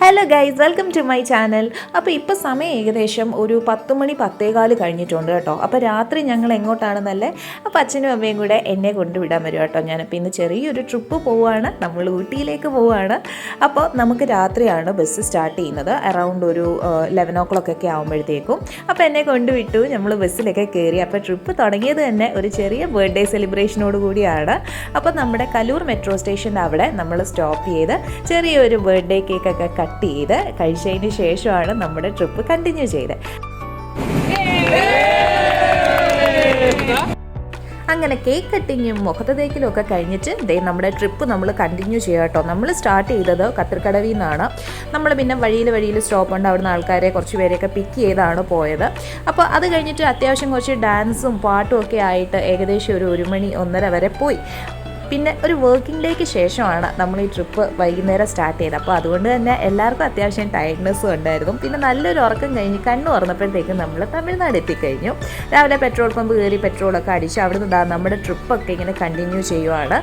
Hello guys welcome to my channel അപ്പോൾ ഇപ്പോൾ സമയം ഏകദേശം ഒരു പത്ത് മണി പത്തേകാൽ കഴിഞ്ഞിട്ടുണ്ട് കേട്ടോ. അപ്പോൾ രാത്രി ഞങ്ങൾ എങ്ങോട്ടാണെന്നല്ലേ? അപ്പോൾ അച്ഛനും അമ്മയും കൂടെ എന്നെ കൊണ്ടുവിടാൻ വരും കേട്ടോ. ഞാനിപ്പോൾ ഇന്ന് ചെറിയൊരു ട്രിപ്പ് പോവുകയാണ് നമ്മൾ ഊട്ടിയിലേക്ക് പോവുകയാണ് അപ്പോൾ നമുക്ക് രാത്രിയാണ് ബസ് സ്റ്റാർട്ട് ചെയ്യുന്നത്. അറൗണ്ട് ഒരു ലെവൻ ഓ ക്ലോക്ക് ഒക്കെ ആകുമ്പോഴത്തേക്കും അപ്പോൾ എന്നെ കൊണ്ടുവിട്ടു നമ്മൾ ബസ്സിലൊക്കെ കയറി അപ്പോൾ ട്രിപ്പ് തുടങ്ങിയത് തന്നെ ഒരു ചെറിയ ബർത്ത്ഡേ സെലിബ്രേഷനോട് കൂടിയാണ്. അപ്പോൾ നമ്മുടെ കലൂർ മെട്രോ സ്റ്റേഷന്റെ അവിടെ നമ്മൾ സ്റ്റോപ്പ് ചെയ്ത് ചെറിയൊരു ബർത്ത്ഡേ കേക്കൊക്കെ കട്ട് ചെയ്ത് കഴിച്ചതിന് ശേഷമാണ് നമ്മുടെ ട്രിപ്പ് കണ്ടിന്യൂ ചെയ്തത്. അങ്ങനെ കേക്ക് കട്ടിങ്ങും മുഖത്ത് തേക്കലും ഒക്കെ കഴിഞ്ഞിട്ട് ദേ നമ്മുടെ ട്രിപ്പ് നമ്മൾ കണ്ടിന്യൂ ചെയ്യാം കേട്ടോ. നമ്മൾ സ്റ്റാർട്ട് ചെയ്തത് കത്തിർക്കടവിൽ നിന്നാണ്. നമ്മൾ പിന്നെ വഴിയിൽ വഴിയിൽ സ്റ്റോപ്പ് ഉണ്ട്. അവിടുന്ന് ആൾക്കാരെ കുറച്ച് പേരെയൊക്കെ പിക്ക് ചെയ്താണ് പോയത്. അപ്പോൾ അത് കഴിഞ്ഞിട്ട് അത്യാവശ്യം കുറച്ച് ഡാൻസും പാട്ടും ഒക്കെ ആയിട്ട് ഏകദേശം ഒരു ഒരു മണി ഒന്നര വരെ പോയി. പിന്നെ ഒരു വർക്കിംഗ് ഡേക്ക് ശേഷമാണ് നമ്മൾ ഈ ട്രിപ്പ് വൈകുന്നേരം സ്റ്റാർട്ട് ചെയ്തത്. അപ്പോൾ അതുകൊണ്ട് തന്നെ എല്ലാവർക്കും അത്യാവശ്യം ടയർഡ്നെസ്സും ഉണ്ടായിരുന്നു. പിന്നെ നല്ലൊരു ഉറക്കം കഴിഞ്ഞ് കണ്ണു തുറന്നപ്പോഴത്തേക്കും നമ്മൾ തമിഴ്നാട് എത്തിക്കഴിഞ്ഞു. രാവിലെ പെട്രോൾ പമ്പ് കയറി പെട്രോളൊക്കെ അടിച്ച് അവിടെ നിന്ന് നമ്മുടെ ട്രിപ്പൊക്കെ ഇങ്ങനെ കണ്ടിന്യൂ ചെയ്യുവാണ്.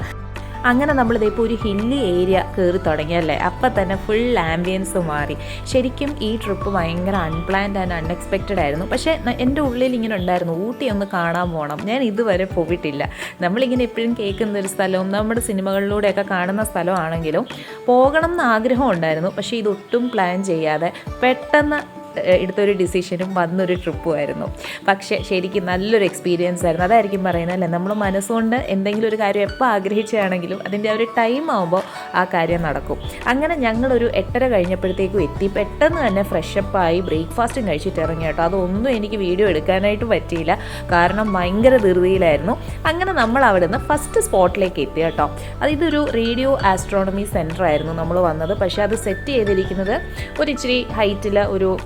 അങ്ങനെ നമ്മൾ ഇപ്പോൾ ഒരു ഹില്ലി ഏരിയ കയറി തുടങ്ങിയല്ലേ അപ്പം തന്നെ ഫുൾ ആംബിയൻസ് മാറി. ശരിക്കും ഈ ട്രിപ്പ് ഭയങ്കര അൺപ്ലാൻഡ് ആൻഡ് അൺഎക്സ്പെക്റ്റഡ് ആയിരുന്നു. പക്ഷേ എന്റെ ഉള്ളിൽ ഇങ്ങനെ ഉണ്ടായിരുന്നു ഊട്ടി ഒന്ന് കാണാൻ പോകണം ഞാൻ ഇതുവരെ പോയിട്ടില്ല. നമ്മളിങ്ങനെ എപ്പോഴും കേൾക്കുന്ന ഒരു സ്ഥലവും നമ്മുടെ സിനിമകളിലൂടെയൊക്കെ കാണുന്ന സ്ഥലമാണെങ്കിലും പോകണം എന്ന് ആഗ്രഹം ഉണ്ടായിരുന്നു. പക്ഷേ ഇതൊട്ടും പ്ലാൻ ചെയ്യാതെ പെട്ടെന്ന് എടുത്തൊരു ഡിസിഷനും വന്നൊരു ട്രിപ്പുമായിരുന്നു. പക്ഷേ ശരിക്കും നല്ലൊരു എക്സ്പീരിയൻസ് ആയിരുന്നു. അതായിരിക്കും പറയുന്നത് അല്ലേ? നമ്മൾ മനസ്സുകൊണ്ട് എന്തെങ്കിലും ഒരു കാര്യം എപ്പോൾ ആഗ്രഹിച്ചാണെങ്കിലും അതിന്റെ ഒരു ടൈം ആകുമ്പോൾ ആ കാര്യം നടക്കും. അങ്ങനെ ഞങ്ങളൊരു എട്ടര കഴിഞ്ഞപ്പോഴത്തേക്കും എത്തി. പെട്ടെന്ന് തന്നെ ഫ്രഷപ്പായി ബ്രേക്ക്ഫാസ്റ്റും കഴിച്ചിട്ട് ഇറങ്ങി കേട്ടോ. അതൊന്നും എനിക്ക് വീഡിയോ എടുക്കാനായിട്ട് പറ്റിയില്ല. കാരണം ഭയങ്കര ധൃതിയിലായിരുന്നു. അങ്ങനെ നമ്മൾ അവിടെ നിന്ന് ഫസ്റ്റ് സ്പോട്ടിലേക്ക് എത്തി കേട്ടോ. അത് ഇതൊരു റേഡിയോ ആസ്ട്രോണമി സെന്റർ ആയിരുന്നു നമ്മൾ വന്നത്. പക്ഷേ അത് സെറ്റ് ചെയ്തിരിക്കുന്നത് ഒരു ഇച്ചിരി ഹൈറ്റിൽ ഒരു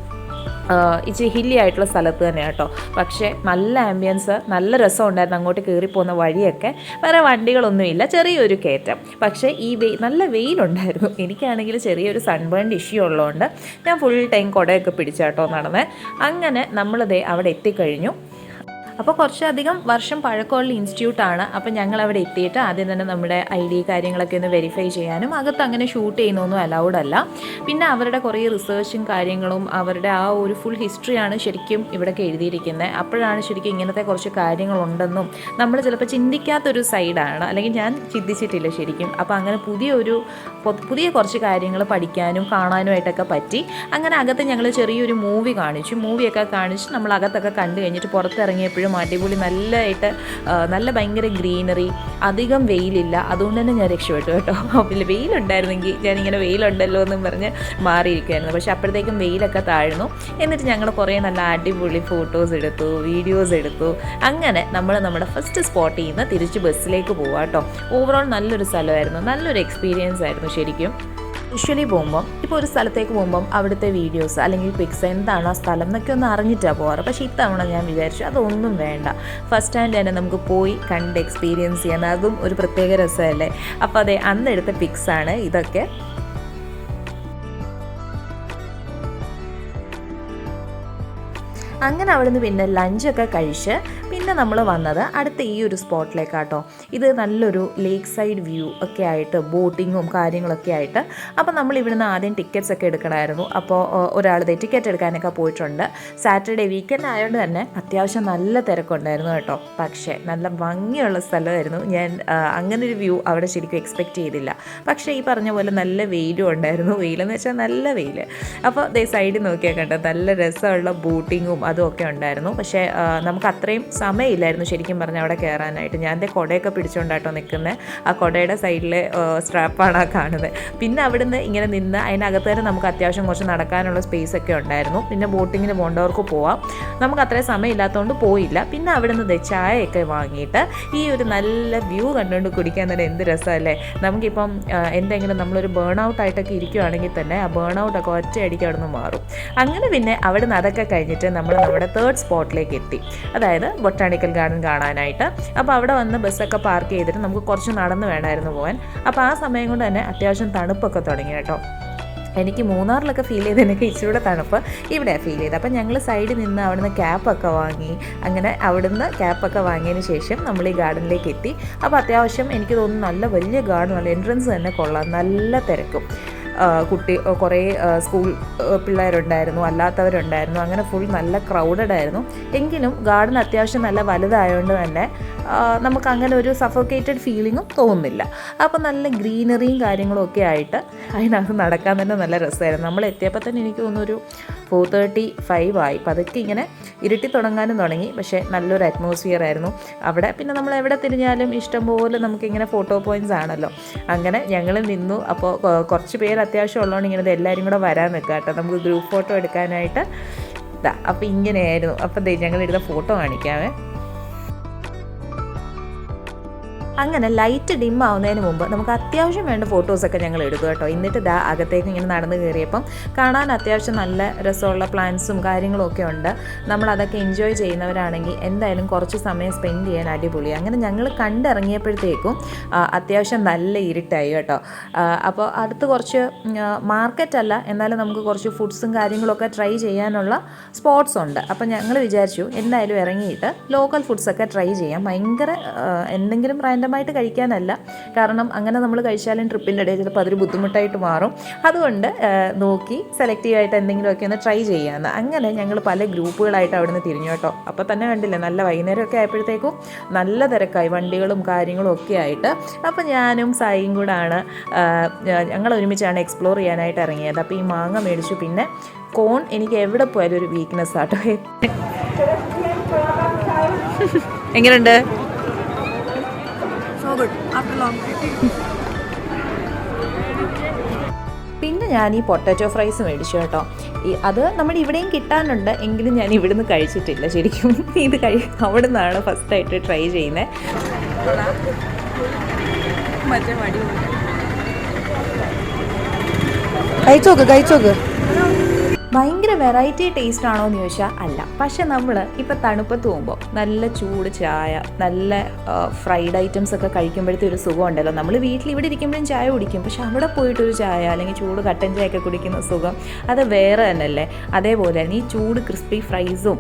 ഇച്ചിരി ഹില്ലി ആയിട്ടുള്ള സ്ഥലത്ത് തന്നെ കേട്ടോ പക്ഷേ നല്ല ആംബിയൻസ് നല്ല രസം ഉണ്ടായിരുന്നു അങ്ങോട്ട് കയറി പോകുന്ന വഴിയൊക്കെ. വേറെ വണ്ടികളൊന്നുമില്ല ചെറിയൊരു കയറ്റം. പക്ഷേ ഈ വെയിൽ നല്ല വെയിലുണ്ടായിരുന്നു. എനിക്കാണെങ്കിൽ ചെറിയൊരു സൺബേൺ ഇഷ്യൂ ഉള്ളതുകൊണ്ട് ഞാൻ ഫുൾ ടൈം കുടയൊക്കെ പിടിച്ചാട്ടോ നടന്നത് അങ്ങനെ നമ്മളിതേ അവിടെ എത്തിക്കഴിഞ്ഞു. അപ്പോൾ കുറച്ചധികം വർഷം പഴക്കമുള്ള ഇൻസ്റ്റിറ്റ്യൂട്ടാണ്. അപ്പോൾ ഞങ്ങൾ അവിടെ എത്തിയിട്ട് ആദ്യം തന്നെ നമ്മുടെ ഐ ഡി കാര്യങ്ങളൊക്കെ ഒന്ന് വെരിഫൈ ചെയ്യാനും അകത്ത് അങ്ങനെ ഷൂട്ട് ചെയ്യുന്നൊന്നും അലൗഡ് അല്ല. പിന്നെ അവരുടെ കുറേ റിസർച്ചും കാര്യങ്ങളും അവരുടെ ആ ഒരു ഫുൾ ഹിസ്റ്ററിയാണ് ശരിക്കും ഇവിടെ എഴുതിയിരിക്കുന്നത്. അപ്പോഴാണ് ശരിക്കും ഇങ്ങനത്തെ കുറച്ച് കാര്യങ്ങളുണ്ടെന്നും നമ്മൾ ചിലപ്പോൾ ചിന്തിക്കാത്തൊരു സൈഡാണ് അല്ലെങ്കിൽ ഞാൻ ചിന്തിച്ചിട്ടില്ല ശരിക്കും. അപ്പോൾ അങ്ങനെ പുതിയൊരു പുതിയ കുറച്ച് കാര്യങ്ങൾ പഠിക്കാനും കാണാനുമായിട്ടൊക്കെ പറ്റി. അങ്ങനെ അകത്ത് ഞങ്ങൾ ചെറിയൊരു മൂവി കാണിച്ചു. മൂവിയൊക്കെ കാണിച്ച് നമ്മൾ അകത്തൊക്കെ കണ്ടു കഴിഞ്ഞിട്ട് പുറത്തിറങ്ങിയപ്പോഴും അടിപൊളി നല്ലതായിട്ട് നല്ല ഭയങ്കര ഗ്രീനറി അധികം വെയിലില്ല. അതുകൊണ്ട് തന്നെ ഞാൻ രക്ഷപ്പെട്ടു കേട്ടോ. അപ്പോൾ വെയിലുണ്ടായിരുന്നെങ്കിൽ ഞാനിങ്ങനെ വെയിലുണ്ടല്ലോ എന്നും പറഞ്ഞ് മാറിയിരിക്കുമായിരുന്നു പക്ഷേ അപ്പോഴത്തേക്കും വെയിലൊക്കെ താഴ്ന്നു. എന്നിട്ട് ഞങ്ങൾ കുറേ നല്ല അടിപൊളി ഫോട്ടോസ് എടുത്തു വീഡിയോസ് എടുത്തു. അങ്ങനെ നമ്മൾ നമ്മുടെ ഫസ്റ്റ് സ്പോട്ടിൽ നിന്ന് തിരിച്ച് ബസ്സിലേക്ക് പോവാം കേട്ടോ. ഓവറോൾ നല്ലൊരു സ്ഥലമായിരുന്നു. നല്ലൊരു എക്സ്പീരിയൻസ് ആയിരുന്നു ശരിക്കും. യൂഷ്വലി പോകുമ്പം ഇപ്പോൾ ഒരു സ്ഥലത്തേക്ക് പോകുമ്പം അവിടുത്തെ വീഡിയോസ് അല്ലെങ്കിൽ പിക്സ് എന്താണ് ആ സ്ഥലം എന്നൊക്കെ ഒന്ന് അറിഞ്ഞിട്ടാണ് പോകാറ് പക്ഷേ ഇത്തവണ ഞാൻ വിചാരിച്ചു അതൊന്നും വേണ്ട. ഫസ്റ്റ് ഹാൻഡ് തന്നെ നമുക്ക് പോയി കണ്ട് എക്സ്പീരിയൻസ് ചെയ്യാൻ. അതും ഒരു പ്രത്യേക രസമല്ലേ? അപ്പോൾ അതെ അന്നെടുത്ത പിക്സ് ആണ് ഇതൊക്കെ. അങ്ങനെ അവിടുന്ന് പിന്നെ ലഞ്ചൊക്കെ കഴിച്ച് പിന്നെ നമ്മൾ വന്നത് അടുത്ത ഈ ഒരു സ്പോട്ടിലേക്കാട്ടോ. ഇത് നല്ലൊരു ലേക്ക് സൈഡ് വ്യൂ ഒക്കെ ആയിട്ട് ബോട്ടിങ്ങും കാര്യങ്ങളൊക്കെ ആയിട്ട്. അപ്പോൾ നമ്മൾ ഇവിടുന്ന് ആദ്യം ടിക്കറ്റ്സ് ഒക്കെ എടുക്കണമായിരുന്നു അപ്പോൾ ഒരാൾ ടിക്കറ്റ് എടുക്കാനൊക്കെ പോയിട്ടുണ്ട്. സാറ്റർഡേ വീക്കെൻഡ് ആയതുകൊണ്ട് തന്നെ അത്യാവശ്യം നല്ല തിരക്കുണ്ടായിരുന്നു കേട്ടോ. പക്ഷേ നല്ല ഭംഗിയുള്ള സ്ഥലമായിരുന്നു. ഞാൻ അങ്ങനൊരു വ്യൂ അവിടെ ശരിക്കും എക്സ്പെക്റ്റ് ചെയ്തില്ല. പക്ഷേ ഈ പറഞ്ഞ പോലെ നല്ല വെയിലും ഉണ്ടായിരുന്നു. വെയിലെന്ന് വെച്ചാൽ നല്ല വെയിൽ അപ്പോൾ ദേ സൈഡിൽ നോക്കിയാൽ കണ്ടോ? നല്ല രസമുള്ള ബോട്ടിങ്ങും അതും ഒക്കെ ഉണ്ടായിരുന്നു. പക്ഷേ നമുക്ക് അത്രയും സമയമില്ലായിരുന്നു ശരിക്കും പറഞ്ഞാൽ അവിടെ കയറാനായിട്ട് ഞാൻ എന്റെ കുടയൊക്കെ പിടിച്ചുകൊണ്ടാട്ടോ നിൽക്കുന്നത് ആ കുടയുടെ സൈഡിലെ സ്ട്രാപ്പാണ് ആ കാണുന്നത് പിന്നെ അവിടുന്ന് ഇങ്ങനെ നിന്ന് അതിനകത്ത് തന്നെ നമുക്ക് അത്യാവശ്യം കുറച്ച് നടക്കാനുള്ള സ്പേസ് ഒക്കെ ഉണ്ടായിരുന്നു. പിന്നെ ബോട്ടിങ്ങിന് പോകേണ്ടവർക്ക് പോവാം. നമുക്ക് അത്രയും സമയമില്ലാത്തതുകൊണ്ട് പോയില്ല. പിന്നെ അവിടുന്ന് ദേ ചായയൊക്കെ വാങ്ങിയിട്ട് ഈ ഒരു നല്ല വ്യൂ കണ്ടുകൊണ്ട് കുടിക്കാൻ തന്നെ എന്ത് രസമല്ലേ? നമുക്കിപ്പം എന്തെങ്കിലും നമ്മളൊരു ബേൺ ഔട്ട് ആയിട്ടൊക്കെ ഇരിക്കുകയാണെങ്കിൽ തന്നെ ആ ബേൺ ഔട്ടൊക്കെ ഒറ്റയടിക്ക് അവിടെ നിന്ന് മാറും. അങ്ങനെ പിന്നെ അവിടെ നിന്ന് അതൊക്കെ കഴിഞ്ഞിട്ട് നമ്മൾ നമ്മുടെ തേർഡ് സ്പോട്ടിലേക്ക് എത്തി. അതായത് ബൊട്ടാണിക്കൽ ഗാർഡൻ കാണാനായിട്ട്. അപ്പോൾ അവിടെ വന്ന് ബസ്സൊക്കെ പാർക്ക് ചെയ്തിട്ട് നമുക്ക് കുറച്ച് നടന്ന് വേണമായിരുന്നു പോകാൻ അപ്പോൾ ആ സമയം കൊണ്ട് തന്നെ അത്യാവശ്യം തണുപ്പൊക്കെ തുടങ്ങി കേട്ടോ. എനിക്ക് മൂന്നാറിലൊക്കെ ഫീൽ ചെയ്ത് എനിക്ക് ഇച്ചിരൂടെ തണുപ്പ് ഇവിടെ ഫീൽ ചെയ്ത് അപ്പം ഞങ്ങൾ സൈഡിൽ നിന്ന് അവിടുന്ന് ക്യാപ്പൊക്കെ വാങ്ങി. അങ്ങനെ അവിടുന്ന് ക്യാപ്പൊക്കെ വാങ്ങിയതിന് ശേഷം നമ്മൾ ഈ ഗാർഡനിലേക്ക് എത്തി. അപ്പോൾ അത്യാവശ്യം എനിക്ക് തോന്നുന്നു നല്ല വലിയ ഗാർഡനാണ് എൻട്രൻസ് തന്നെ കൊള്ളാം. നല്ല തിരക്കും. കുട്ടി കുറേ സ്കൂൾ പിള്ളേരുണ്ടായിരുന്നു അല്ലാത്തവരുണ്ടായിരുന്നു. അങ്ങനെ ഫുൾ നല്ല ക്രൗഡഡ് ആയിരുന്നു. എങ്കിലും ഗാർഡൻ അത്യാവശ്യം നല്ല വലുതായതുകൊണ്ട് തന്നെ നമുക്ക് അങ്ങനെ ഒരു സഫോക്കേറ്റഡ് ഫീലിങ്ങും തോന്നുന്നില്ല. അപ്പോൾ നല്ല ഗ്രീനറിയും കാര്യങ്ങളും ഒക്കെ ആയിട്ട് അതിനകത്ത് നടക്കാൻ തന്നെ നല്ല രസമായിരുന്നു. നമ്മൾ എത്തിയപ്പോൾ തന്നെ എനിക്ക് തോന്നുന്നു ഒരു ഫോർ തേർട്ടി ഫൈവ് ആയി. പതുക്കെ ഇങ്ങനെ ഇരുട്ടി തുടങ്ങാനും തുടങ്ങി. പക്ഷേ നല്ലൊരു അറ്റ്മോസ്ഫിയർ ആയിരുന്നു. അവിടെ പിന്നെ നമ്മൾ എവിടെ തിരിഞ്ഞാലും ഇഷ്ടംപോലെ നമുക്കിങ്ങനെ ഫോട്ടോ പോയിന്റ്സ് ആണല്ലോ. അങ്ങനെ ഞങ്ങൾ നിന്നു. അപ്പോൾ കുറച്ച് പേര് അത്യാവശ്യം ഉള്ളതുകൊണ്ട് ഇങ്ങനെ എല്ലാവരും കൂടെ വരാൻ നിൽക്കുക കേട്ടോ. നമുക്ക് ഗ്രൂപ്പ് ഫോട്ടോ എടുക്കാനായിട്ട്. അപ്പോൾ ഇങ്ങനെയായിരുന്നു. അപ്പോൾ ഞങ്ങൾ എടുത്ത ഫോട്ടോ കാണിക്കാവേ. അങ്ങനെ ലൈറ്റ് ഡിം ആവുന്നതിന് മുമ്പ് നമുക്ക് അത്യാവശ്യം വേണ്ട ഫോട്ടോസൊക്കെ ഞങ്ങൾ എടുക്കും കേട്ടോ. എന്നിട്ട് ഇതാ അകത്തേക്ക് ഇങ്ങനെ നടന്ന് കയറിയപ്പം കാണാൻ അത്യാവശ്യം നല്ല രസമുള്ള പ്ലാൻസും കാര്യങ്ങളും ഒക്കെ ഉണ്ട്. നമ്മൾ അതൊക്കെ എൻജോയ് ചെയ്യുന്നവരാണെങ്കിൽ എന്തായാലും കുറച്ച് സമയം സ്പെൻഡ് ചെയ്യാൻ അടിപൊളി. അങ്ങനെ ഞങ്ങൾ കണ്ടിറങ്ങിയപ്പോഴത്തേക്കും അത്യാവശ്യം നല്ല ഇരുട്ടായി കേട്ടോ. അപ്പോൾ അടുത്ത് കുറച്ച് മാർക്കറ്റല്ല എന്നാലും നമുക്ക് കുറച്ച് ഫുഡ്സും കാര്യങ്ങളൊക്കെ ട്രൈ ചെയ്യാനുള്ള സ്പോട്ട്സ് ഉണ്ട്. അപ്പോൾ ഞങ്ങൾ വിചാരിച്ചു എന്തായാലും ഇറങ്ങിയിട്ട് ലോക്കൽ ഫുഡ്സൊക്കെ ട്രൈ ചെയ്യാം. ഭയങ്കര എന്തെങ്കിലും എന്തെങ്കിലും റാൻഡമായിട്ട് കഴിക്കാനല്ല. കാരണം അങ്ങനെ നമ്മൾ കഴിച്ചാലും ട്രിപ്പിന്റെ ഇടയിൽ ചിലപ്പോൾ അതൊരു ബുദ്ധിമുട്ടായിട്ട് മാറും. അതുകൊണ്ട് നോക്കി സെലക്റ്റീവായിട്ട് എന്തെങ്കിലുമൊക്കെ ഒന്ന് ട്രൈ ചെയ്യാമെന്ന് അങ്ങനെ ഞങ്ങൾ പല ഗ്രൂപ്പുകളായിട്ട് അവിടെ നിന്ന് തിരിഞ്ഞു കേട്ടോ. അപ്പോൾ തന്നെ കണ്ടില്ലേ നല്ല വൈകുന്നേരമൊക്കെ ആയപ്പോഴത്തേക്കും നല്ല തിരക്കായി. വണ്ടികളും കാര്യങ്ങളും ഒക്കെ ആയിട്ട്. അപ്പോൾ ഞാനും സായിയും കൂടാണ് ആണ് ഞങ്ങൾ ഒരുമിച്ചാണ് എക്സ്പ്ലോർ ചെയ്യാനായിട്ട് ഇറങ്ങിയത്. അപ്പോൾ ഈ മാങ്ങ മേടിച്ചു. പിന്നെ കോൺ എനിക്ക് എവിടെ പോയാലും ഒരു വീക്ക്നെസ് ആട്ടോ. എങ്ങനെയുണ്ട് പിന്നെ ഞാൻ ഈ പൊട്ടാറ്റോ ഫ്രൈസ് മേടിച്ചു കേട്ടോ. ഈ അത് നമ്മുടെ ഇവിടെയും കിട്ടാനുണ്ട് എങ്കിലും ഞാൻ ഇവിടുന്ന് കഴിച്ചിട്ടില്ല ശരിക്കും. ഇത് കഴി അവിടെ നിന്നാണ് ഫസ്റ്റായിട്ട് ട്രൈ ചെയ്യുന്നത് കഴിച്ചോക്ക് കഴിച്ചോക്ക്. ഭയങ്കര വെറൈറ്റി ടേസ്റ്റ് ആണോ എന്ന് ചോദിച്ചാൽ അല്ല. പക്ഷെ നമ്മൾ ഇപ്പം തണുപ്പത്ത് പോകുമ്പോൾ നല്ല ചൂട് ചായ നല്ല ഫ്രൈഡ് ഐറ്റംസ് ഒക്കെ കഴിക്കുമ്പോഴത്തെ ഒരു സുഖം ഉണ്ടല്ലോ. നമ്മൾ വീട്ടിൽ ഇവിടെ ഇരിക്കുമ്പോഴും ചായ കുടിക്കും. പക്ഷെ അവിടെ പോയിട്ടൊരു ചായ അല്ലെങ്കിൽ ചൂട് കട്ടൻ ചായ ഒക്കെ കുടിക്കുന്ന സുഖം അത് വേറെ തന്നെയല്ലേ? അതേപോലെ തന്നെ ഈ ചൂട് ക്രിസ്പി ഫ്രൈസും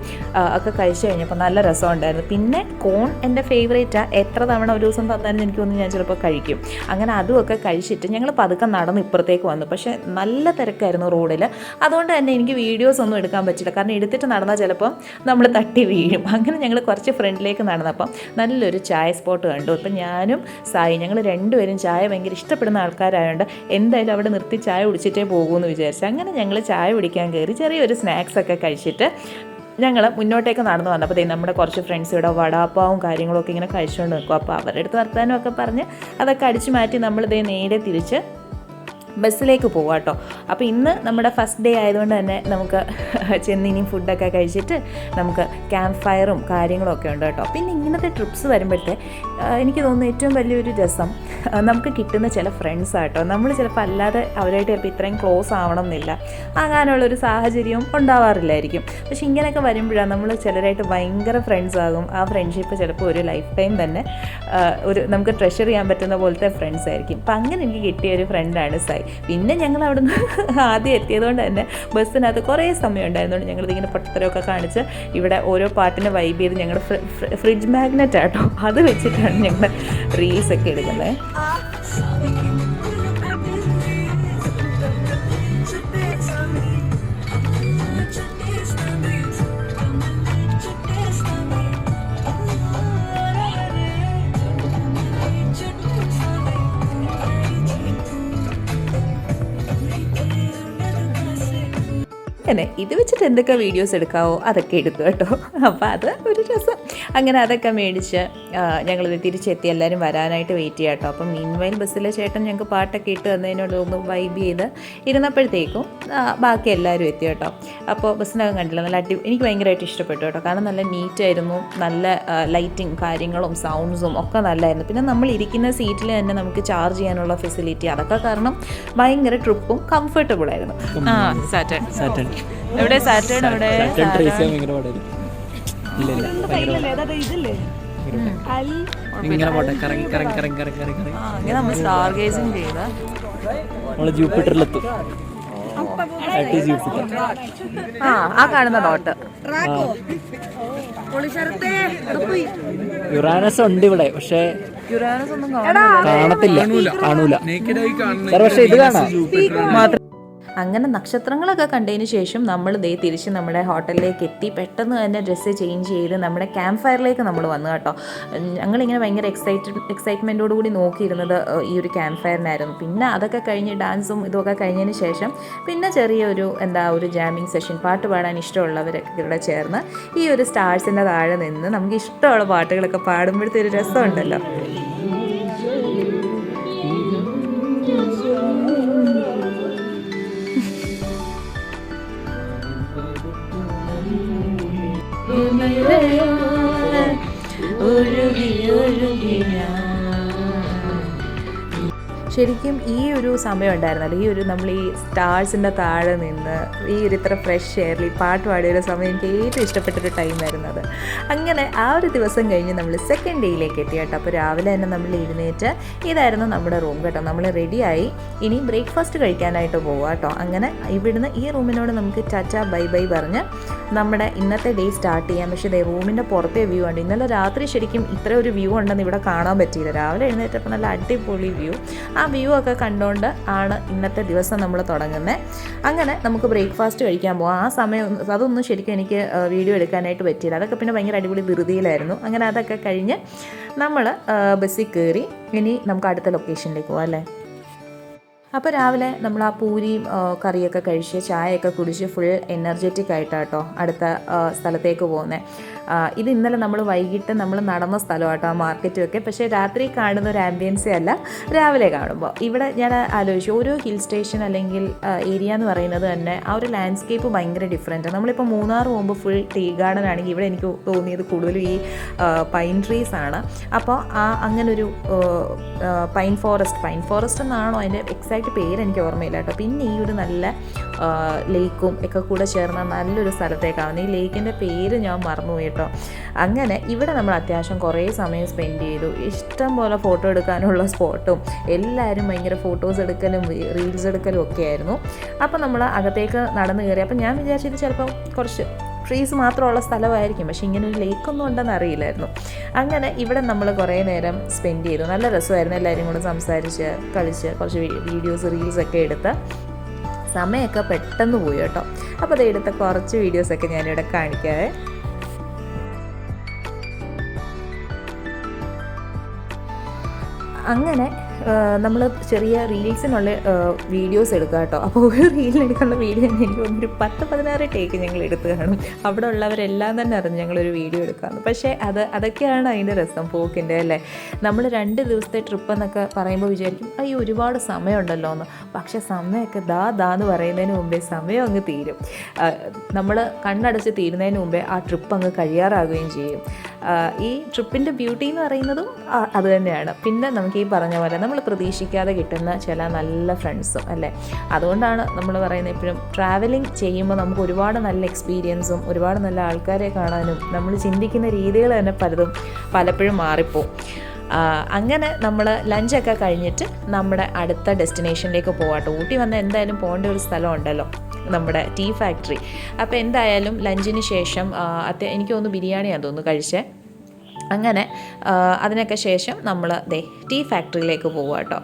ഒക്കെ കഴിച്ചു കഴിഞ്ഞപ്പോൾ നല്ല രസമുണ്ടായിരുന്നു പിന്നെ കോൺ എന്റെ ഫേവറേറ്റാണ് എത്ര തവണ ഒരു ദിവസം തന്നാലും എനിക്ക് തോന്നുന്നു ഞാൻ ചിലപ്പോൾ കഴിക്കും. അങ്ങനെ അതുമൊക്കെ കഴിച്ചിട്ട് ഞങ്ങൾ പതുക്കെ നടന്ന് ഇപ്പുറത്തേക്ക് വന്നു. പക്ഷേ നല്ല തിരക്കായിരുന്നു റോഡിൽ അതുകൊണ്ട് തന്നെ എനിക്ക് വീഡിയോസ് ഒന്നും എടുക്കാൻ പറ്റില്ല. കാരണം എടുത്തിട്ട് നടന്നാൽ ചിലപ്പം നമ്മൾ തട്ടി വീഴും. അങ്ങനെ ഞങ്ങൾ കുറച്ച് ഫ്രണ്ടിലേക്ക് നടന്നപ്പം നല്ലൊരു ചായ സ്പോട്ട് കണ്ടു. അപ്പം ഞാനും സായി ഞങ്ങൾ രണ്ടുപേരും ചായ ഭയങ്കര ഇഷ്ടപ്പെടുന്ന ആൾക്കാരായതുകൊണ്ട് എന്തായാലും അവിടെ നിർത്തി ചായ കുടിച്ചിട്ടേ പോകുമെന്ന് വിചാരിച്ചു. അങ്ങനെ ഞങ്ങൾ ചായ കുടിക്കാൻ കയറി ചെറിയൊരു സ്നാക്സ് ഒക്കെ കഴിച്ചിട്ട് ഞങ്ങൾ മുന്നോട്ടേക്ക് നടന്നു വന്നപ്പോൾ നമ്മുടെ കുറച്ച് ഫ്രണ്ട്സ് ഇവിടെ വടാപ്പാവും കാര്യങ്ങളൊക്കെ ഇങ്ങനെ കഴിച്ചുകൊണ്ട് നിൽക്കും അപ്പോൾ അവരുടെ അടുത്ത് വർത്താനമൊക്കെ പറഞ്ഞ് അതൊക്കെ അടിച്ചു മാറ്റി നമ്മൾ ദേ നേരെ തിരിച്ച് ബസ്സിലേക്ക് പോവാം കേട്ടോ അപ്പോൾ ഇന്ന് നമ്മുടെ ഫസ്റ്റ് ഡേ ആയതുകൊണ്ട് തന്നെ നമുക്ക് ചെന്നിനിയും ഇനി ഫുഡൊക്കെ കഴിച്ചിട്ട് നമുക്ക് ക്യാമ്പ് ഫയറും കാര്യങ്ങളൊക്കെ ഉണ്ട് കേട്ടോ. പിന്നെ ഇങ്ങനത്തെ ട്രിപ്സ് വരുമ്പോഴത്തെ എനിക്ക് തോന്നുന്നു ഏറ്റവും വലിയൊരു രസം നമുക്ക് കിട്ടുന്ന ചില ഫ്രണ്ട്സ് ആട്ടോ. നമ്മൾ ചിലപ്പോൾ അല്ലാതെ അവരായിട്ട് ചിലപ്പോൾ ഇത്രയും ക്ലോസ് ആവണം എന്നില്ല ആകാനുള്ളൊരു സാഹചര്യവും ഉണ്ടാവാറില്ലായിരിക്കും. പക്ഷെ ഇങ്ങനെയൊക്കെ വരുമ്പോഴാണ് നമ്മൾ ചിലരായിട്ട് ഭയങ്കര ഫ്രണ്ട്സ് ആകും. ആ ഫ്രണ്ട്ഷിപ്പ് ചിലപ്പോൾ ഒരു ലൈഫ് ടൈം തന്നെ ഒരു നമുക്ക് ട്രഷർ ചെയ്യാൻ പറ്റുന്ന പോലത്തെ ഫ്രണ്ട്സ് ആയിരിക്കും. അപ്പം അങ്ങനെ എനിക്ക് കിട്ടിയ ഒരു ഫ്രണ്ടാണ് സായി പിന്നെ ഞങ്ങൾ അവിടുന്ന് ആദ്യം എത്തിയതുകൊണ്ട് തന്നെ ബസ്സിനകത്ത് കുറേ സമയം ഞങ്ങൾ ഇങ്ങനെ പൊട്ടത്തരമൊക്കെ കാണിച്ച് ഇവിടെ ഓരോ പാട്ടിനെ വൈബ് ചെയ്ത് ഞങ്ങൾ ഫ്രിഡ്ജ് മാഗ്നറ്റ് ആട്ടോ. അത് വെച്ചിട്ടാണ് ഞങ്ങൾ റീൽസ് ഒക്കെ എടുക്കുന്നത്. അങ്ങനെ ഇത് വെച്ചിട്ട് എന്തൊക്കെ വീഡിയോസ് എടുക്കാവോ അതൊക്കെ എടുത്തു കേട്ടോ. അപ്പോൾ അത് ഒരു രസം. അങ്ങനെ അതൊക്കെ മേടിച്ച് ഞങ്ങളിത് തിരിച്ചെത്തി എല്ലാവരും വരാനായിട്ട് വെയിറ്റ് ചെയ്യാം കേട്ടോ അപ്പം മീൻവൈൽ ബസ്സിലെ ചേട്ടൻ ഞങ്ങൾക്ക് പാട്ടൊക്കെ ഇട്ട് തന്നതിനോട് ഒന്ന് വൈബ് ചെയ്ത് ഇരുന്നപ്പോഴത്തേക്കും ബാക്കി എല്ലാവരും എത്തി കേട്ടോ. അപ്പോൾ ബസ്സിനകം കണ്ടില്ല നല്ല അടി എനിക്ക് ഭയങ്കരമായിട്ട് ഇഷ്ടപ്പെട്ടു കേട്ടോ. കാരണം നല്ല നീറ്റായിരുന്നു നല്ല ലൈറ്റിങ് കാര്യങ്ങളും സൗണ്ട്സും ഒക്കെ നല്ലായിരുന്നു. പിന്നെ നമ്മൾ ഇരിക്കുന്ന സീറ്റിൽ തന്നെ നമുക്ക് ചാർജ് ചെയ്യാനുള്ള ഫെസിലിറ്റി അതൊക്കെ കാരണം ഭയങ്കര ട്രിപ്പും കംഫർട്ടബിൾ ആയിരുന്നു. ആ സാറ്റർഡേ സാറ്റൻ എവിടെ? സാറ്റേൺ എവിടെ? ഇങ്ങനെ പോട്ടെ. കറങ്ങി കറങ്ങി കറങ്ങി കറങ്ങി നമ്മൾ സ്റ്റാർ ഗേസിംഗ് ചെയ്ത്. നമ്മൾ ജൂപ്പിറ്ററിലെത്തും. ദാറ്റ് ആ ആ കാണുന്ന ഡോട്ട്. യുറാനസ് ഉണ്ട് ഇവിടെ പക്ഷേ യുറാനസ് ഒന്നും കാണുന്നില്ല. കാണത്തില്ല കാണൂല. പക്ഷെ ഇത് കാണാം. അങ്ങനെ നക്ഷത്രങ്ങളൊക്കെ കണ്ടതിന് ശേഷം നമ്മൾ ദേ തിരിച്ച് നമ്മുടെ ഹോട്ടലിലേക്ക് എത്തി. പെട്ടെന്ന് തന്നെ ഡ്രസ്സ് ചേഞ്ച് ചെയ്ത് നമ്മുടെ ക്യാമ്പ് ഫയറിലേക്ക് നമ്മൾ വന്നു കേട്ടോ. ഞങ്ങളിങ്ങനെ ഭയങ്കര എക്സൈറ്റഡ് എക്സൈറ്റ്മെന്റോട് കൂടി നോക്കിയിരുന്നത് ഈ ഒരു ക്യാമ്പ് ഫയറിനായിരുന്നു പിന്നെ അതൊക്കെ കഴിഞ്ഞ് ഡാൻസും ഇതൊക്കെ കഴിഞ്ഞതിന് ശേഷം പിന്നെ ചെറിയൊരു എന്താ ഒരു ജാമിങ് സെഷൻ പാട്ട് പാടാൻ ഇഷ്ടമുള്ളവരൊക്കെ ഇവിടെ ചേർന്ന് ഈ ഒരു സ്റ്റാർസിന്റെ താഴെ നിന്ന് നമുക്ക് ഇഷ്ടമുള്ള പാട്ടുകളൊക്കെ പാടുമ്പോഴത്തെ ഒരു രസമുണ്ടല്ലോ. ഒഴുകി ഒഴുകി ഞാൻ ശരിക്കും ഈ ഒരു സമയം ഉണ്ടായിരുന്നല്ലോ. ഈ ഒരു നമ്മൾ ഈ സ്റ്റാർസിന്റെ താഴെ നിന്ന് ഈ ഒരു ഇത്ര ഫ്രഷ് എയറിൽ ഈ പാട്ട് പാടിയ ഒരു സമയം എനിക്ക് ഏറ്റവും ഇഷ്ടപ്പെട്ടൊരു ടൈമായിരുന്നു അത് അങ്ങനെ ആ ഒരു ദിവസം കഴിഞ്ഞ് നമ്മൾ സെക്കൻഡ് ഡേയിലേക്ക് എത്തി കേട്ടോ. അപ്പോൾ രാവിലെ തന്നെ നമ്മൾ എഴുന്നേറ്റ് ഇതായിരുന്നു നമ്മുടെ റൂം കേട്ടോ. നമ്മൾ റെഡിയായി ഇനി ബ്രേക്ക്ഫാസ്റ്റ് കഴിക്കാനായിട്ട് പോവുക കേട്ടോ. അങ്ങനെ ഇവിടുന്ന് ഈ റൂമിനോട് നമുക്ക് ചാച്ച ബൈ ബൈ പറഞ്ഞ് നമ്മുടെ ഇന്നത്തെ ഡേ സ്റ്റാർട്ട് ചെയ്യാം. പക്ഷേ ഇതേ റൂമിന്റെ പുറത്തെ വ്യൂ ഉണ്ട് ഇന്നലെ രാത്രി ശരിക്കും ഇത്ര ഒരു വ്യൂ ഉണ്ടെന്ന് ഇവിടെ കാണാൻ പറ്റിയില്ല. രാവിലെ എഴുന്നേറ്റപ്പോൾ നല്ല അടിപൊളി വ്യൂ. ആ വ്യൂ ഒക്കെ കണ്ടുകൊണ്ട് ആണ് ഇന്നത്തെ ദിവസം നമ്മൾ തുടങ്ങുന്നത് അങ്ങനെ നമുക്ക് ബ്രേക്ക്ഫാസ്റ്റ് കഴിക്കാൻ പോകാം ആ സമയം അതൊന്നും ശരിക്കും എനിക്ക് വീഡിയോ എടുക്കാനായിട്ട് പറ്റിയില്ല. അതൊക്കെ പിന്നെ ഭയങ്കര അടിപൊളി ധൃതിയിലായിരുന്നു. അങ്ങനെ അതൊക്കെ കഴിഞ്ഞ് നമ്മൾ ബസ്സിൽ കയറി ഇനി നമുക്ക് അടുത്ത ലൊക്കേഷനിലേക്ക് പോകാം അല്ലേ? അപ്പോൾ രാവിലെ നമ്മൾ ആ പൂരിയും കറിയൊക്കെ കഴിച്ച് ചായയൊക്കെ കുടിച്ച് ഫുൾ എനർജറ്റിക് ആയിട്ടാട്ടോ അടുത്ത സ്ഥലത്തേക്ക് പോകുന്നത് ഇത് ഇന്നലെ നമ്മൾ വൈകിട്ട് നമ്മൾ നടന്ന സ്ഥലമാട്ടോ ആ മാർക്കറ്റുമൊക്കെ പക്ഷേ രാത്രി കാണുന്ന ഒരു ആംബിയൻസേ അല്ല രാവിലെ കാണുമ്പോൾ ഇവിടെ ഞാൻ ആലോചിച്ചു ഓരോ ഹിൽ സ്റ്റേഷൻ അല്ലെങ്കിൽ ഏരിയ എന്ന് പറയുന്നത് തന്നെ ആ ഒരു ലാൻഡ്സ്കേപ്പ് ഭയങ്കര ഡിഫറെന്റാണ് നമ്മളിപ്പോൾ മൂന്നാർ പോകുമ്പോൾ ഫുൾ ടീ ഗാർഡൻ ആണെങ്കിൽ ഇവിടെ എനിക്ക് തോന്നിയത് കൂടുതലും ഈ പൈൻ ട്രീസ് ആണ്. അപ്പോൾ ആ അങ്ങനൊരു പൈൻ ഫോറസ്റ്റ് പൈൻ ഫോറസ്റ്റ് എന്നാണോ അതിന്റെ എക്സാക്റ്റ് പേര് എനിക്ക് ഓർമ്മയില്ല കേട്ടോ. പിന്നെ ഈ ഒരു നല്ല ലേക്കും ഒക്കെ കൂടെ ചേർന്ന നല്ലൊരു സ്ഥലത്തേക്കാണ്. ഈ ലേക്കിന്റെ പേര് ഞാൻ മറന്നുപോയി കേട്ടോ. അങ്ങനെ ഇവിടെ നമ്മൾ അത്യാവശ്യം കുറേ സമയം സ്പെൻഡ് ചെയ്തു. ഇഷ്ടം പോലെ ഫോട്ടോ എടുക്കാനുള്ള സ്പോട്ടും എല്ലാവരും ഭയങ്കര ഫോട്ടോസ് എടുക്കലും റീൽസ് എടുക്കലും ഒക്കെ ആയിരുന്നു. അപ്പോൾ നമ്മൾ അകത്തേക്ക് നടന്നു കയറി. അപ്പം ഞാൻ വിചാരിച്ചത് ചിലപ്പോൾ കുറച്ച് ട്രീസ് മാത്രമുള്ള സ്ഥലമായിരിക്കും. പക്ഷേ ഇങ്ങനെ ഒരു ലേക്കൊന്നും ഉണ്ടെന്ന് അറിയില്ലായിരുന്നു. അങ്ങനെ ഇവിടെ നമ്മൾ കുറേ നേരം സ്പെൻഡ് ചെയ്തു. നല്ല രസമായിരുന്നു എല്ലാവരും കൂടെ സംസാരിച്ച് കളിച്ച് കുറച്ച് വീഡിയോസ് റീൽസ് ഒക്കെ എടുത്ത്. സമയമൊക്കെ പെട്ടെന്ന് പോയി കേട്ടോ. അപ്പോൾ അത് എടുത്ത കുറച്ച് വീഡിയോസൊക്കെ ഞാനിവിടെ കാണിക്കാവേ. അങ്ങനെ നമ്മൾ ചെറിയ റീൽസിനുള്ള വീഡിയോസ് എടുക്കുക കേട്ടോ അപ്പോൾ ഒരു റീലിനെടുക്കാനുള്ള വീഡിയോ തന്നെ എനിക്ക് ഒരു പത്ത് പതിനാറ് ടേക്ക് ഞങ്ങൾ എടുത്ത് കാണും. അവിടെ ഉള്ളവരെല്ലാം തന്നെ അറിഞ്ഞ് ഞങ്ങളൊരു വീഡിയോ എടുക്കാമെന്ന് പക്ഷേ അത് അതൊക്കെയാണ് അതിന്റെ രസം പോക്കിന്റെ അല്ലേ? നമ്മൾ രണ്ട് ദിവസത്തെ ട്രിപ്പ് എന്നൊക്കെ പറയുമ്പോൾ വിചാരിക്കും അയ്യോ ഒരുപാട് സമയമുണ്ടല്ലോ എന്ന്. പക്ഷേ സമയമൊക്കെ ദാ ദാ എന്ന് പറയുന്നതിന് മുമ്പേ സമയം അങ്ങ് തീരും. നമ്മൾ കണ്ണടച്ച് തീരുന്നതിന് മുമ്പേ ആ ട്രിപ്പ് അങ്ങ് കഴിയാറാകുകയും ചെയ്യും. ഈ ട്രിപ്പിന്റെ ബ്യൂട്ടി എന്ന് പറയുന്നതും അത് തന്നെയാണ്. പിന്നെ നമുക്ക് ഈ പറഞ്ഞ പോലെ നമ്മൾ പ്രതീക്ഷിക്കാതെ കിട്ടുന്ന ചില നല്ല ഫ്രണ്ട്സും അല്ലേ? അതുകൊണ്ടാണ് നമ്മൾ പറയുന്നത് എപ്പോഴും ട്രാവലിംഗ് ചെയ്യുമ്പോൾ നമുക്ക് ഒരുപാട് നല്ല എക്സ്പീരിയൻസും ഒരുപാട് നല്ല ആൾക്കാരെ കാണാനും നമ്മൾ ചിന്തിക്കുന്ന രീതികൾ തന്നെ പലതും പലപ്പോഴും മാറിപ്പോവും. അങ്ങനെ നമ്മൾ ലഞ്ചൊക്കെ കഴിഞ്ഞിട്ട് നമ്മുടെ അടുത്ത ഡെസ്റ്റിനേഷനിലേക്ക് പോകാട്ടോ ഊട്ടി വന്നാൽ എന്തായാലും പോകേണ്ട ഒരു സ്ഥലം ഉണ്ടല്ലോ നമ്മുടെ ടീ ഫാക്ടറി അപ്പോൾ എന്തായാലും ലഞ്ചിന് ശേഷം എനിക്ക് തോന്നുന്നു ബിരിയാണിയാന്ന് തോന്നുന്നു കഴിച്ചേ. അങ്ങനെ അതിനൊക്കെ ശേഷം നമ്മൾ ദേ ടീ ഫാക്ടറിയിലേക്ക് പോവുക കേട്ടോ.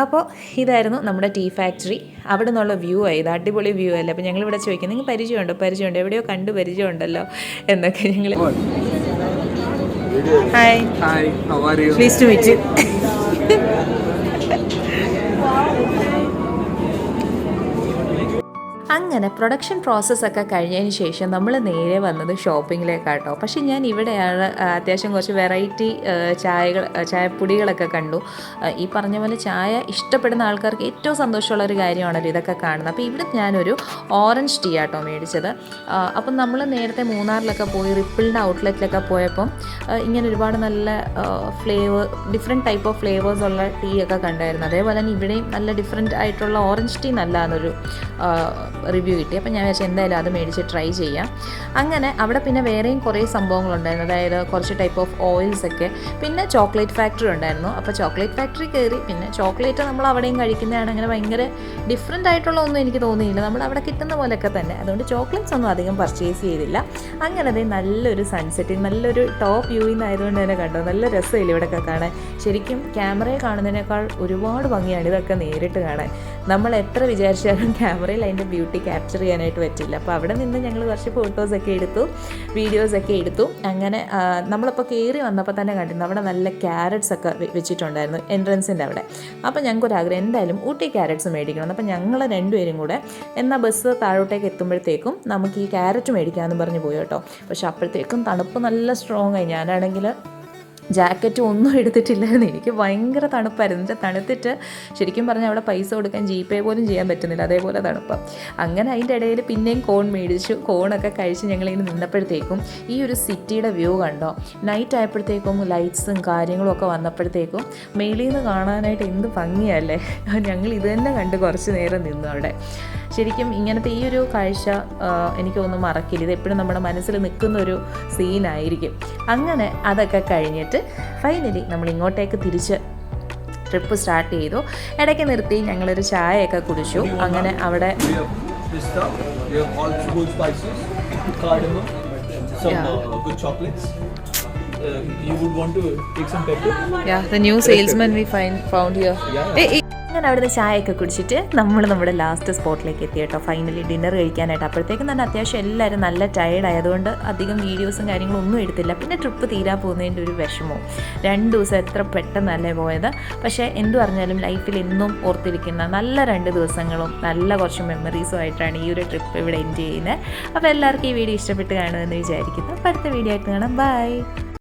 അപ്പോൾ ഇതായിരുന്നു നമ്മുടെ ടീ ഫാക്ടറി. അവിടെ നിന്നുള്ള വ്യൂ ആയി ഇത് അടിപൊളി വ്യൂ അല്ലേ? അപ്പോൾ ഞങ്ങളിവിടെ ചോദിക്കും നിങ്ങൾ പരിചയമുണ്ടോ? പരിചയമുണ്ടോ? എവിടെയോ കണ്ട് പരിചയമുണ്ടല്ലോ? എന്നൊക്കെ ഞങ്ങൾ hi hi please to meet അങ്ങനെ പ്രൊഡക്ഷൻ പ്രോസസ്സൊക്കെ കഴിഞ്ഞതിന് ശേഷം നമ്മൾ നേരെ വന്നത് ഷോപ്പിങ്ങിലേക്കാട്ടോ പക്ഷേ ഞാൻ ഇവിടെയാണ് അത്യാവശ്യം കുറച്ച് വെറൈറ്റി ചായകൾ ചായപ്പൊടികളൊക്കെ കണ്ടു. ഈ പറഞ്ഞ പോലെ ചായ ഇഷ്ടപ്പെടുന്ന ആൾക്കാർക്ക് ഏറ്റവും സന്തോഷമുള്ള ഒരു കാര്യമാണല്ലോ ഇതൊക്കെ കാണുന്നത്. അപ്പോൾ ഇവിടെ ഞാനൊരു ഓറഞ്ച് ടീ ആട്ടോ മേടിച്ചത്. അപ്പം നമ്മൾ നേരത്തെ മൂന്നാറിലൊക്കെ പോയി റിപ്പിളിന്റെ ഔട്ട്ലെറ്റിലൊക്കെ പോയപ്പം ഇങ്ങനെ ഒരുപാട് നല്ല flavour different type of flavours ഉള്ള ടീ ഒക്കെ കണ്ടായിരുന്നു. അതേപോലെ തന്നെ ഇവിടെയും നല്ല ഡിഫറെന്റ് ആയിട്ടുള്ള ഓറഞ്ച് ടീ നല്ല എന്നൊരു റിവ്യൂ കിട്ടി. അപ്പോൾ ഞാൻ വിചാരിച്ചു എന്തായാലും അത് മേടിച്ച് ട്രൈ ചെയ്യാം. അങ്ങനെ അവിടെ പിന്നെ വേറെയും കുറേ സംഭവങ്ങളുണ്ടായിരുന്നു. അതായത് കുറച്ച് ടൈപ്പ് ഓഫ് ഓയിൽസ് ഒക്കെ. പിന്നെ ചോക്ലേറ്റ് ഫാക്ടറി ഉണ്ടായിരുന്നു. അപ്പോൾ ചോക്ലേറ്റ് ഫാക്ടറി കയറി പിന്നെ ചോക്ലേറ്റ് നമ്മൾ അവിടെയും കഴിക്കുന്നതാണ്. അങ്ങനെ ഭയങ്കര ഡിഫറെന്റ് ആയിട്ടുള്ള ഒന്നും എനിക്ക് തോന്നിയില്ല. നമ്മൾ അവിടെ കിട്ടുന്ന പോലെയൊക്കെ തന്നെ. അതുകൊണ്ട് ചോക്ലേറ്റ്സ് ഒന്നും അധികം പർച്ചേസ് ചെയ്തില്ല. അങ്ങനെ അതേ നല്ലൊരു സൺസെറ്റിങ് നല്ലൊരു ടോപ്പ് വ്യൂയിൽ നിന്നായതുകൊണ്ട് തന്നെ കണ്ടു? നല്ല രസമില്ല ഇവിടെയൊക്കെ കാണാൻ. ശരിക്കും ക്യാമറയെ കാണുന്നതിനേക്കാൾ ഒരുപാട് ഭംഗിയാണ് ഇതൊക്കെ നേരിട്ട് കാണാൻ. നമ്മൾ എത്ര വിചാരിച്ചാലും ക്യാമറയിൽ അതിന്റെ ബ്യൂട്ടി ക്യാപ്ചർ ചെയ്യാനായിട്ട് പറ്റില്ല. അപ്പോൾ അവിടെ നിന്ന് ഞങ്ങൾ കുറച്ച് ഫോട്ടോസൊക്കെ എടുത്തു വീഡിയോസൊക്കെ എടുത്തു. അങ്ങനെ നമ്മളിപ്പോൾ കയറി വന്നപ്പോൾ തന്നെ കണ്ടിരുന്നു അവിടെ നല്ല ക്യാരറ്റ്സ് ഒക്കെ വെച്ചിട്ടുണ്ടായിരുന്നു എൻട്രൻസിന്റെ അവിടെ. അപ്പോൾ ഞങ്ങൾക്കൊരു ആഗ്രഹം എന്തായാലും ഊട്ടി ക്യാരറ്റ്സ് മേടിക്കണം. അപ്പോൾ ഞങ്ങൾ രണ്ടുപേരും കൂടെ എന്നാൽ ബസ് താഴോട്ടേക്ക് എത്തുമ്പോഴത്തേക്കും നമുക്ക് ഈ ക്യാരറ്റ് മേടിക്കാമെന്ന് പറഞ്ഞ് പോയി കേട്ടോ. പക്ഷെ അപ്പോഴത്തേക്കും തണുപ്പ് നല്ല സ്ട്രോങ് ആയി. ഞാനാണെങ്കിൽ ജാക്കറ്റ് ഒന്നും എടുത്തിട്ടില്ലായിരുന്നു. എനിക്ക് ഭയങ്കര തണുപ്പായിരുന്നു. എന്നിട്ട് തണുത്തിട്ട് ശരിക്കും പറഞ്ഞാൽ അവിടെ പൈസ കൊടുക്കാൻ ജി പേ പോലും ചെയ്യാൻ പറ്റുന്നില്ല. അതേപോലെ തണുപ്പ്. അങ്ങനെ അതിന്റെ ഇടയിൽ പിന്നെയും കോൺ മേടിച്ചു. കോണൊക്കെ കഴിച്ച് ഞങ്ങളിങ്ങനെ നിന്നപ്പോഴത്തേക്കും ഈ ഒരു സിറ്റിയുടെ വ്യൂ കണ്ടോ? നൈറ്റ് ആയപ്പോഴത്തേക്കും ലൈറ്റ്സും കാര്യങ്ങളും ഒക്കെ വന്നപ്പോഴത്തേക്കും മേളിൽ നിന്ന് കാണാനായിട്ട് എന്ത് ഭംഗിയല്ലേ? ഞങ്ങൾ ഇത് തന്നെ കണ്ട് കുറച്ച് നേരം നിന്നു അവിടെ. ശരിക്കും ഇങ്ങനത്തെ ഈ ഒരു കാഴ്ച എനിക്കൊന്നും മറക്കില്ല. ഇത് എപ്പോഴും നമ്മുടെ മനസ്സിൽ നിൽക്കുന്ന ഒരു സീനായിരിക്കും. അങ്ങനെ അതൊക്കെ കഴിഞ്ഞിട്ട് ഫൈനലി നമ്മൾ ഇങ്ങോട്ടേക്ക് തിരിച്ച് ട്രിപ്പ് സ്റ്റാർട്ട് ചെയ്തു. ഇടയ്ക്ക് നിർത്തി ഞങ്ങളൊരു ചായയൊക്കെ കുടിച്ചു. അങ്ങനെ അവിടെ pepper? the new salesman we find found here. അങ്ങനെ അവിടുന്ന് ചായയൊക്കെ കുടിച്ചിട്ട് നമ്മൾ നമ്മുടെ ലാസ്റ്റ് സ്പോട്ടിലേക്ക് എത്തി കേട്ടോ. ഫൈനലി ഡിന്നർ കഴിക്കാനായിട്ട്. അപ്പോഴത്തേക്കും തന്നെ അത്യാവശ്യം എല്ലാവരും നല്ല ടയേർഡ് ആയതുകൊണ്ട് അധികം വീഡിയോസും കാര്യങ്ങളും ഒന്നും എടുത്തില്ല. പിന്നെ ട്രിപ്പ് തീരാൻ പോകുന്നതിന്റെ ഒരു വിഷമവും. രണ്ട് ദിവസം എത്ര പെട്ടെന്നല്ലേ പോയത്. പക്ഷേ എന്തു പറഞ്ഞാലും ലൈഫിൽ എന്നും ഓർത്തിരിക്കുന്ന നല്ല രണ്ട് ദിവസങ്ങളും നല്ല കുറച്ച് മെമ്മറീസും ആയിട്ടാണ് ഈ ഒരു ട്രിപ്പ് ഇവിടെ എൻജോയ് ചെയ്യുന്നത്. അപ്പോൾ എല്ലാവർക്കും ഈ വീഡിയോ ഇഷ്ടപ്പെട്ട് കാണുമെന്ന് വിചാരിക്കുന്നു. അപ്പോൾ അടുത്ത വീഡിയോ ആയിട്ട് കാണാം. ബൈ